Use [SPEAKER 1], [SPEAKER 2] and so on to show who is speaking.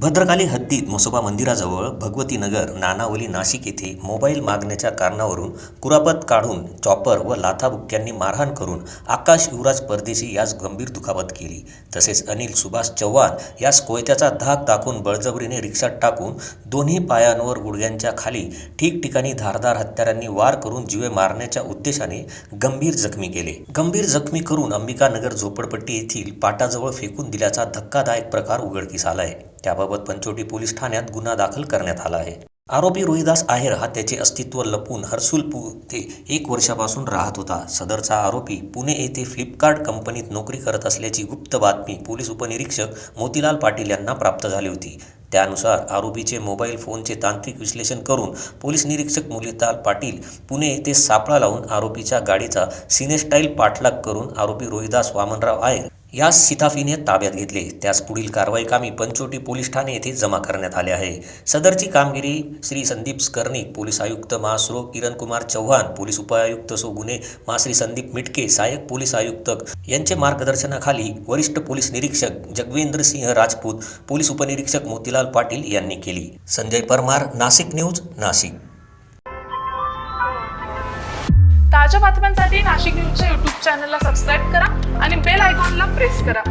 [SPEAKER 1] भद्रकाली हद्दीत म्हसोबा मंदिराजवळ भगवती नगर नानावली नाशिक येथे मोबाईल मागण्याच्या कारणावरून कुरापत काढून चॉपर व लाथाबुक्क्यांनी मारहाण करून आकाश युवराज परदेशी यास गंभीर दुखापत केली. तसेच अनिल सुभाष चव्हाण यास कोयत्याचा धाक दाखवून बळजबरीने रिक्षात टाकून दोन्ही पायांवर गुडघ्यांच्या खाली ठिकठिकाणी धारदार हत्यारांनी वार करून जीवे मारण्याच्या उद्देशाने गंभीर जखमी केले. गंभीर जखमी करून अंबिकानगर झोपडपट्टी येथील पाटाजवळ फेकून दिल्याचा धक्कादायक प्रकार उघडकीस आला आहे त्याबाबत पंचोटी पोलीस ठाण्यात गुन्हा दाखल करण्यात आला आहे. आरोपी रोहिदास आहेर हा त्याचे अस्तित्व लपून हर्सुल ते एक वर्षापासून राहत होता. सदरचा आरोपी पुणे येथे फ्लिपकार्ट कंपनीत नोकरी करत असल्याची गुप्त बातमी पोलीस उपनिरीक्षक मोतीलाल पाटील यांना प्राप्त झाली होती. त्यानुसार आरोपीचे मोबाईल फोनचे तांत्रिक विश्लेषण करून पोलीस निरीक्षक मुलीताल पाटील पुणे येथे सापळा लावून आरोपीच्या गाडीचा सिनेस्टाईल पाठलाग करून आरोपी रोहिदास वामनराव आहेर या सिताफीने ताब्यात घेतले. त्यास पुढील कारवाई कामी पंचवटी पोलीस ठाणे येथे जमा करण्यात आले आहे. सदरची कामगिरी श्री संदीप स्कर्निक पोलीस आयुक्त महासुरो किरण कुमार चव्हाण पोलीस उपायुक्त सो गुन्हे महाश्री संदीप मिटके सहाय्यक पोलीस आयुक्त यांचे मार्गदर्शनाखाली वरिष्ठ पोलीस निरीक्षक जगवेंद्र सिंह राजपूत पोलीस उपनिरीक्षक मोतीलाल पाटील यांनी केली. संजय परमार नाशिक न्यूज नाशिक.
[SPEAKER 2] ताज्या बातम्यांसाठी नाशिक न्यूजच्या युट्यूब चॅनलला सबस्क्राईब करा आणि बेल आयकॉनला प्रेस करा